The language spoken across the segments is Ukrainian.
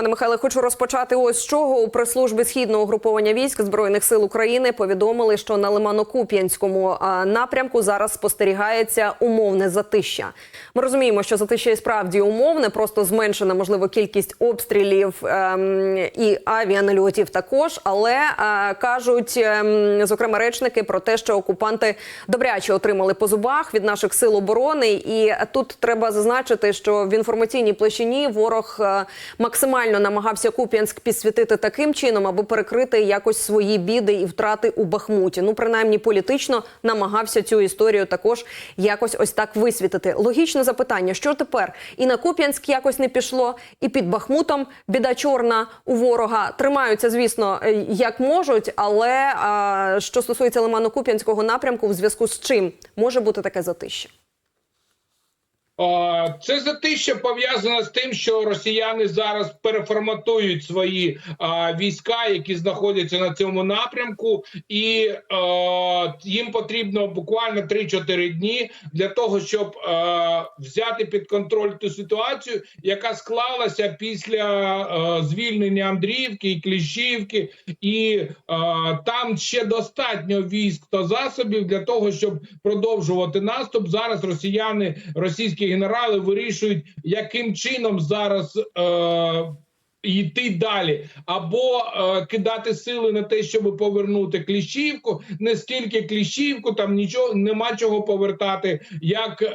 Пане Михайле, хочу розпочати ось з чого у прес-службі східного угруповання військ збройних сил України повідомили, що на Лимано-Куп'янському напрямку зараз спостерігається умовне затища. Ми розуміємо, що затища і справді умовне, просто зменшена можливо кількість обстрілів ем, і авіанальотів також. Але е, кажуть, ем, зокрема, речники про те, що окупанти добряче отримали по зубах від наших сил оборони. І тут треба зазначити, що в інформаційній площині ворог е, максимально намагався Куп'янськ підсвітити таким чином, аби перекрити якось свої біди і втрати у Бахмуті. Ну, принаймні, політично намагався цю історію також якось ось так висвітити. Логічне запитання: що тепер? І на Куп'янськ якось не пішло, і під Бахмутом біда чорна у ворога тримаються, звісно, е, як можуть. Але а, що стосується Лимано-Куп'янського напрямку, в зв'язку з чим може бути таке затище? Це затища пов'язано з тим, що росіяни зараз переформатують свої війська, які знаходяться на цьому напрямку, і їм потрібно буквально 3-4 дні для того, щоб взяти під контроль ту ситуацію, яка склалася після звільнення Андріївки і Кліщівки, і там ще достатньо військ та засобів для того, щоб продовжувати наступ. Зараз росіяни, російські генерали вирішують, яким чином зараз. Е, Йти далі або е, кидати сили на те, щоб повернути Кліщівку. Не скільки Кліщівку, там нічого нема чого повертати, як е,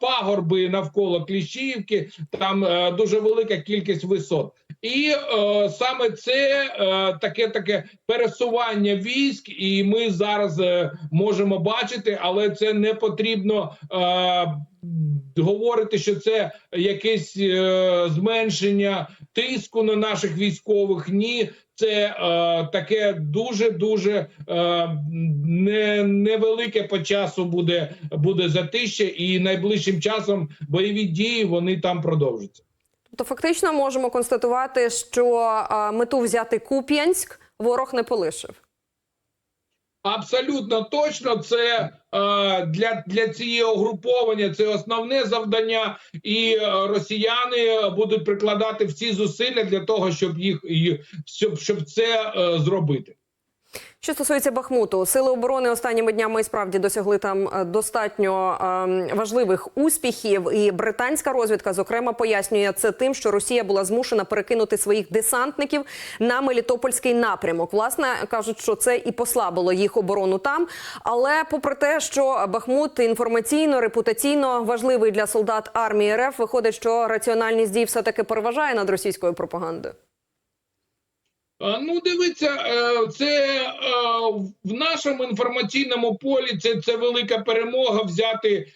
пагорби навколо Кліщівки, там е, дуже велика кількість висот. І е, саме це е, таке таке пересування військ, і ми зараз е, можемо бачити, але це не потрібно е, говорити, що це якесь е, зменшення тиску на наших військових. Ні, це е, таке дуже дуже е, не, невелике по часу буде, буде затище, і найближчим часом бойові дії вони там продовжаться. Тобто, фактично можемо констатувати, що а, мету взяти Куп'янськ ворог не полишив. Абсолютно точно, це е, для, для цієї угруповання це основне завдання, і е, росіяни будуть прикладати всі зусилля для того, щоб їх щоб, щоб це е, зробити. Що стосується Бахмуту, сили оборони останніми днями і справді досягли там е, достатньо ем, важливих успіхів. І британська розвідка, зокрема, пояснює це тим, що Росія була змушена перекинути своїх десантників на Мелітопольський напрямок. Власне кажуть, що це і послабило їх оборону там. Але попри те, що Бахмут інформаційно, репутаційно важливий для солдат армії РФ, виходить, що раціональність дій все таки переважає над російською пропагандою. Е, Ну, дивіться, е, це е, в нашому інформаційному полі це, це велика перемога взяти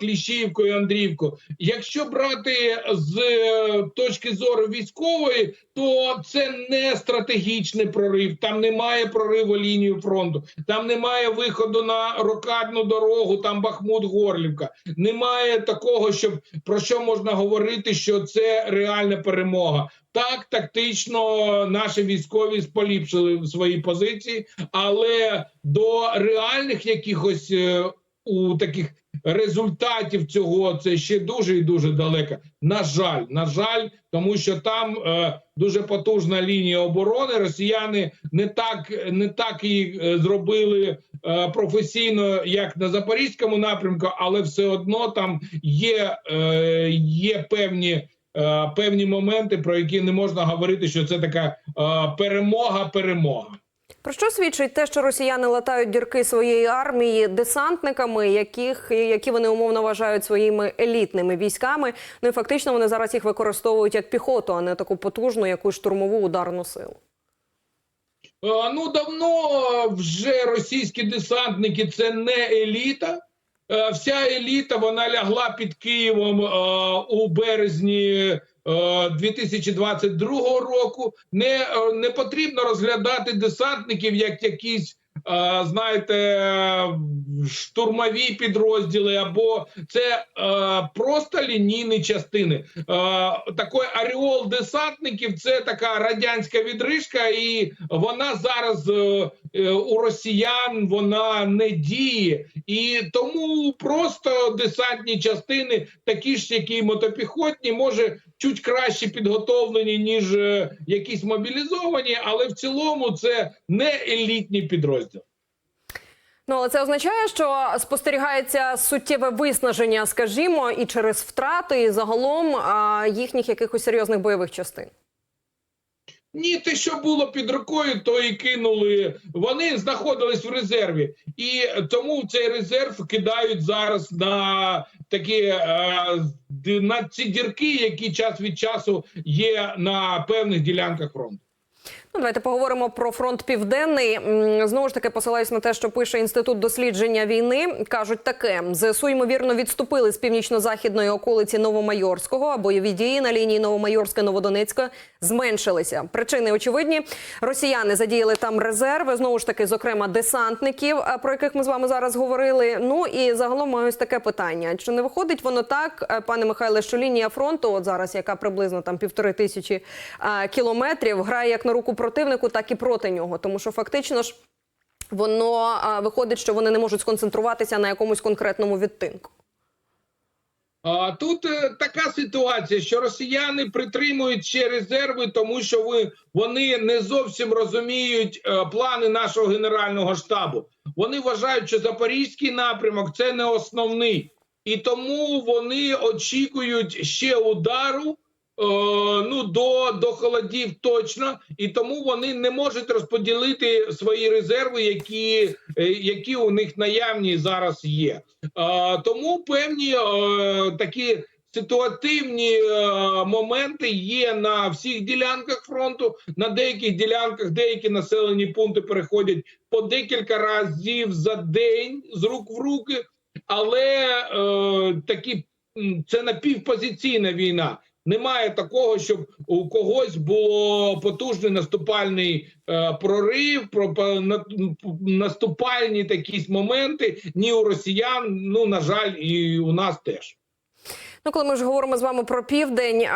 Кліщівку і Андрівку. Якщо брати з точки зору військової, то це не стратегічний прорив. Там немає прориву лінії фронту, там немає виходу на рокадну дорогу, там Бахмут-Горлівка. Немає такого, щоб про що можна говорити, що це реальна перемога. Так, тактично наші військові поліпшили свої позиції, але до реальних якихось е, у таких результатів цього це ще дуже і дуже далеко. На жаль, на жаль, тому що там е, дуже потужна лінія оборони. Росіяни не так не так її е, зробили е, професійно, як на запорізькому напрямку, але все одно там є, е, є певні. Е, певні моменти, про які не можна говорити, що це така е, перемога, перемога. Про що свідчить те, що росіяни латають дірки своєї армії десантниками, яких які вони умовно вважають своїми елітними військами? Ну і фактично вони зараз їх використовують як піхоту, а не таку потужну, яку штурмову ударну силу. Е, Ну давно вже російські десантники це не еліта. Е, Вся еліта вона лягла під Києвом е, у березні е, 2022 року. Не, е, не потрібно розглядати десантників як якісь. е, Знаєте, е, штурмові підрозділи, або це е, просто лінійні частини. Е, такий аріол десантників це така радянська відрижка, і вона зараз е, е, у росіян вона не діє, і тому просто десантні частини, такі ж, як і мотопіхотні, може чуть краще підготовлені, ніж е, якісь мобілізовані, але в цілому це не елітні підрозділи. Ну, але це означає, що спостерігається суттєве виснаження, скажімо, і через втрати, і загалом а, їхніх якихось серйозних бойових частин. Ні, те, що було під рукою, то і кинули. Вони знаходились в резерві, і тому цей резерв кидають зараз на такі е, на ці дірки, які час від часу є на певних ділянках фронту. Ну, давайте поговоримо про фронт південний. Знову ж таки, посилаюсь на те, що пише інститут дослідження війни. кажуть таке: ЗСУ ймовірно відступили з північно-західної околиці Новомайорського, а бойові дії на лінії Новомайорське-Новодонецька зменшилися. Причини очевидні. Росіяни задіяли там резерви. Знову ж таки, зокрема, десантників, про яких ми з вами зараз говорили. Ну і загалом маю ось таке питання: чи не виходить воно так, е, пане Михайле, що лінія фронту, от зараз, яка приблизно там півтори тисячі кілометрів, грає як на руку противнику, так і проти нього, тому що фактично ж воно а, виходить, що вони не можуть сконцентруватися на якомусь конкретному відтинку. Тут е, така ситуація, що росіяни притримують ще резерви, тому що ви вони не зовсім розуміють е, плани нашого генерального штабу. Вони вважають, що запорізький напрямок це не основний, і тому вони очікують ще удару. Е, Ну, до, до холодів точно, і тому вони не можуть розподілити свої резерви, які, е, які у них наявні зараз є. Е, Тому певні такі ситуативні е, моменти є на всіх ділянках фронту. На деяких ділянках деякі населені пункти переходять по декілька разів за день з рук в руки, але е, такі це напівпозиційна війна. Немає такого, щоб у когось було потужний наступальний е, прорив, про на- наступальні такі моменти. Ні у росіян, ну на жаль, і у нас теж. Ну, коли ми вже говоримо з вами про південь,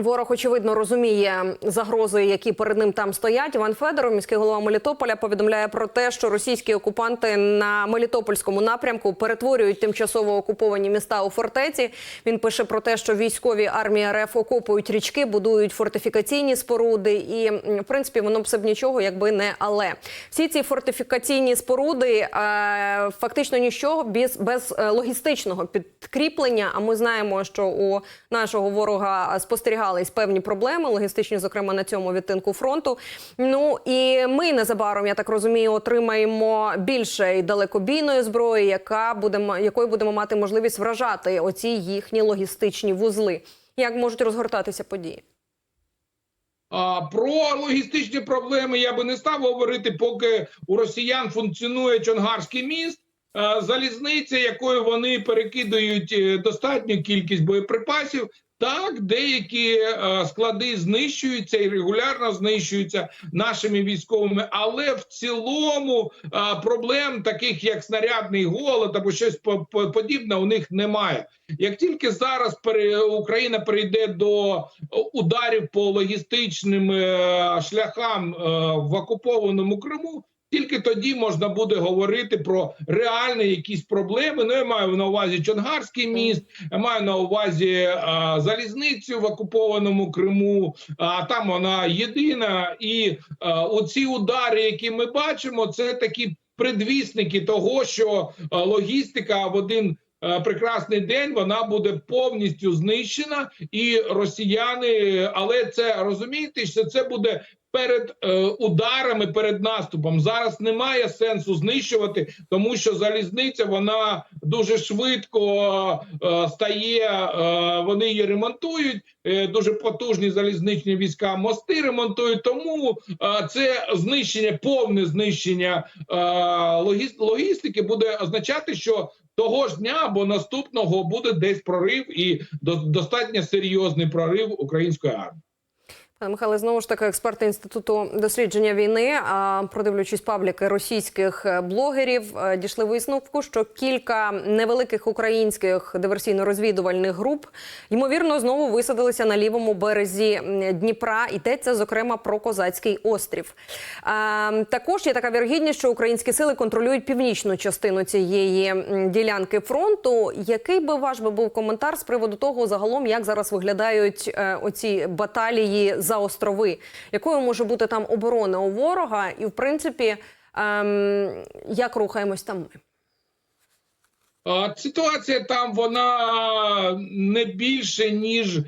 ворог очевидно розуміє загрози, які перед ним там стоять. Іван Федоров, міський голова Мелітополя, повідомляє про те, що російські окупанти на Мелітопольському напрямку перетворюють тимчасово окуповані міста у фортеці. Він пише про те, що військові армії РФ окопують річки, будують фортифікаційні споруди, і в принципі воно б все б нічого, якби не але всі ці фортифікаційні споруди е, фактично нічого без, без е, логістичного підкріплення. А ми знаємо, що у нашого ворога спостерігались певні проблеми, логістичні, зокрема на цьому відтинку фронту. Ну і ми незабаром, я так розумію, отримаємо більше далекобійної зброї, яка буде якою будемо мати можливість вражати оці їхні логістичні вузли. Як можуть розгортатися події? Про логістичні проблеми я би не став говорити, поки у росіян функціонує Чонгарський міст, залізниця, якою вони перекидують е, достатню кількість боєприпасів. Так, деякі е, склади знищуються і регулярно знищуються нашими військовими, але в цілому проблем, таких як снарядний голод або щось по- по- подібне, у них немає. Як тільки зараз Україна перейде до ударів по логістичним е, шляхам в окупованому Криму. Тільки тоді можна буде говорити про реальні якісь проблеми. Ну я маю на увазі Чонгарський міст, я маю на увазі е, залізницю в окупованому Криму. А там вона єдина. І е, оці удари, які ми бачимо, це такі предвісники того, що е, логістика в один прекрасний день вона буде повністю знищена, і росіяни, але це розумієте, що це буде. Перед е, ударами, перед наступом зараз немає сенсу знищувати, тому що залізниця вона дуже швидко е, стає. Е, вони її ремонтують. Е, дуже потужні залізничні війська мости ремонтують. Тому е, це знищення, повне знищення е, логіс- логістики буде означати, що того ж дня або наступного буде десь прорив і до, достатньо серйозний прорив української армії. Пане Михайле, знову ж таки, експерти інституту дослідження війни, а, продивлячись пабліки російських е, блогерів, е, дійшли висновку, що кілька невеликих українських диверсійно-розвідувальних груп ймовірно знову висадилися на лівому березі Дніпра. Йдеться зокрема про козацький острів. Також є така вірогідність, що українські сили контролюють північну частину цієї ділянки фронту. Який би ваш би був коментар з приводу того, загалом як зараз виглядають е, оці баталії за острови? Якою може бути там оборона у ворога? І в принципі, ем, як рухаємось там ми? Ситуація там вона не більше ніж е,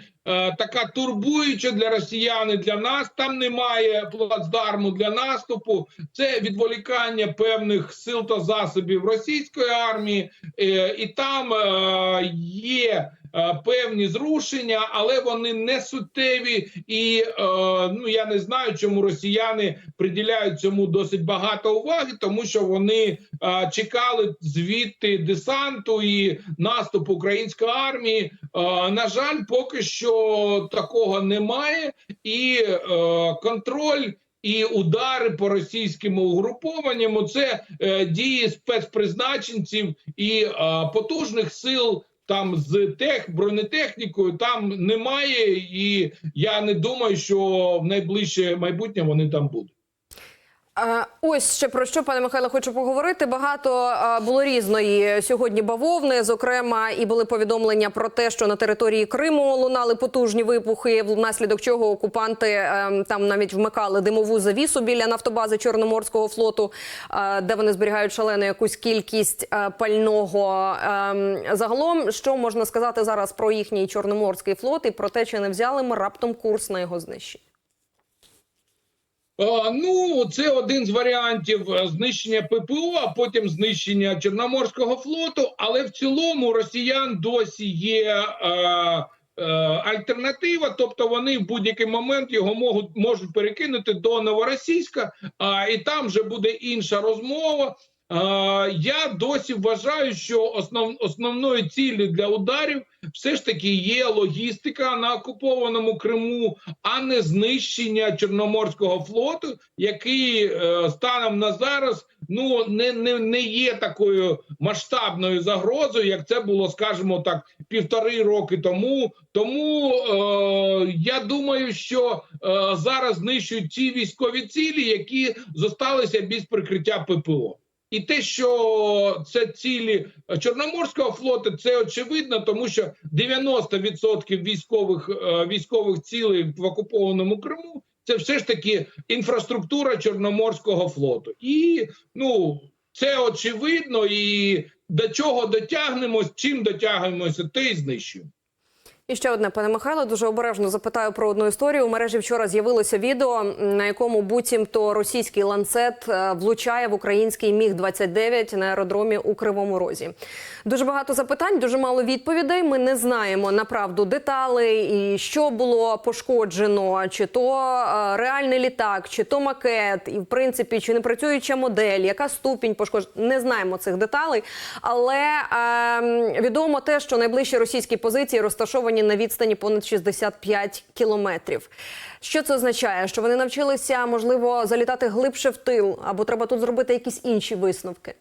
така турбуюча для росіян і для нас. Там немає плацдарму для наступу. Це відволікання певних сил та засобів російської армії, е, і там е, є. Е, Певні зрушення, але вони не суттєві, і е, ну я не знаю, чому росіяни приділяють цьому досить багато уваги, тому що вони е, чекали звідти десанту і наступ української армії. На жаль, поки що такого немає, і контроль. І удари по російським угрупованням це е, дії спецпризначенців і е, потужних сил. Там з тех бронетехнікою там немає, і я не думаю, що в найближче майбутнє вони там будуть. Ось ще про що, пане Михайло, хочу поговорити. Багато було різної сьогодні бавовни. Зокрема, і були повідомлення про те, що на території Криму лунали потужні вибухи, внаслідок чого окупанти е, там навіть вмикали димову завісу біля нафтобази Чорноморського флоту, е, де вони зберігають шалену якусь кількість е, пального. Е, Загалом, що можна сказати зараз про їхній чорноморський флот і про те, чи не взяли ми раптом курс на його знищення? А, Ну, це один з варіантів е, знищення ППО, а потім знищення Чорноморського флоту. Але в цілому росіян досі є е, е, альтернатива, тобто вони в будь-який момент його можуть, можуть перекинути до Новоросійська, а і там вже буде інша розмова. Е, я досі вважаю, що основ, основною ціллю для ударів все ж таки є логістика на окупованому Криму, а не знищення Чорноморського флоту, який е, станом на зараз ну не, не, не є такою масштабною загрозою, як це було, скажімо так, півтори роки тому. Тому е, я думаю, що е, зараз знищують ті військові цілі, які зосталися без прикриття ППО. І те, що це цілі Чорноморського флоту, це очевидно, тому що 90% військових е, військових цілей в окупованому Криму це все ж таки інфраструктура Чорноморського флоту. І ну це очевидно. І до чого дотягнемось, чим дотягнемося, те й знищуємо. І ще одне, пане Михайло, дуже обережно запитаю про одну історію. У мережі вчора з'явилося відео, на якому буцімто російський ланцет е, влучає в український міг 29 на аеродромі у Кривому Розі. Дуже багато запитань, дуже мало відповідей. Ми не знаємо направду деталей і що було пошкоджено, чи то е, реальний літак, чи то макет, і в принципі, чи не працююча модель, яка ступінь пошкодження. Не знаємо цих деталей, але е, відомо те, що найближчі російські позиції розташовані на відстані понад 65 кілометрів. Що це означає? Що вони навчилися, можливо, залітати глибше в тил, або треба тут зробити якісь інші висновки?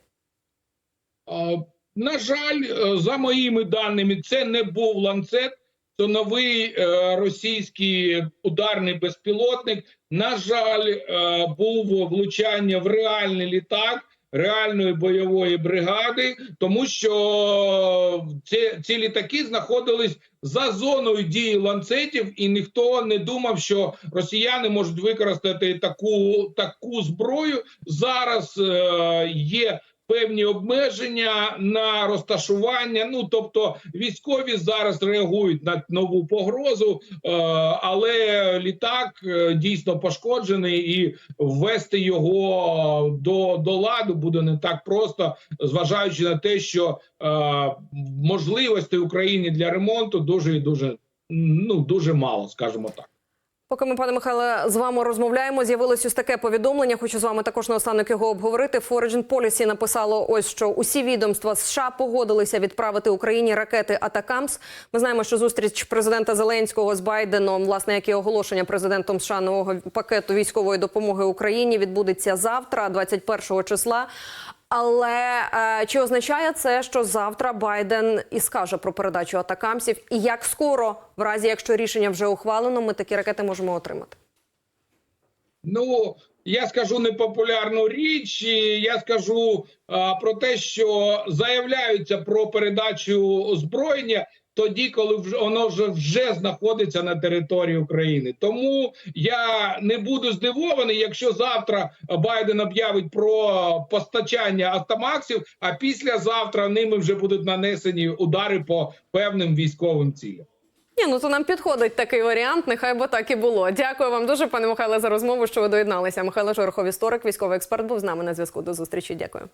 На жаль, е, за моїми даними, це не був ланцет, це новий е, російський ударний безпілотник. На жаль, е, був влучання в реальний літак. Реальної бойової бригади, тому що ці, ці літаки знаходились за зоною дії ланцетів, і ніхто не думав, що росіяни можуть використати таку таку зброю. Зараз е, є певні обмеження на розташування. Ну тобто, військові зараз реагують на нову погрозу, е, але літак е, дійсно пошкоджений, і ввести його до, до ладу буде не так просто, зважаючи на те, що е, можливостей Україні для ремонту дуже і дуже ну дуже мало, скажімо так. Поки ми, пане Михайле, з вами розмовляємо, з'явилось ось таке повідомлення. Хочу з вами також наостанок його обговорити. Foreign Policy написало ось, що усі відомства США погодилися відправити Україні ракети Атакамс. Ми знаємо, що зустріч президента Зеленського з Байденом, власне, як і оголошення президентом США нового пакету військової допомоги Україні, відбудеться завтра, 21 числа. Але е, чи означає це, що завтра Байден і скаже про передачу атакамсів, і як скоро, в разі якщо рішення вже ухвалено, ми такі ракети можемо отримати? Ну я скажу непопулярну річ. і Я скажу а, про те, що заявляються про передачу озброєння. Тоді, коли вже воно вже вже знаходиться на території України, тому я не буду здивований, якщо завтра Байден об'явить про постачання автомаксів, а післязавтра ними вже будуть нанесені удари по певним військовим цілям. Ні, ну то нам підходить такий варіант. Нехай би так і було. Дякую вам дуже, пане Михайле, за розмову, що ви доєдналися. Михайло Жорохов, історик, військовий експерт, був з нами на зв'язку. До зустрічі. Дякую.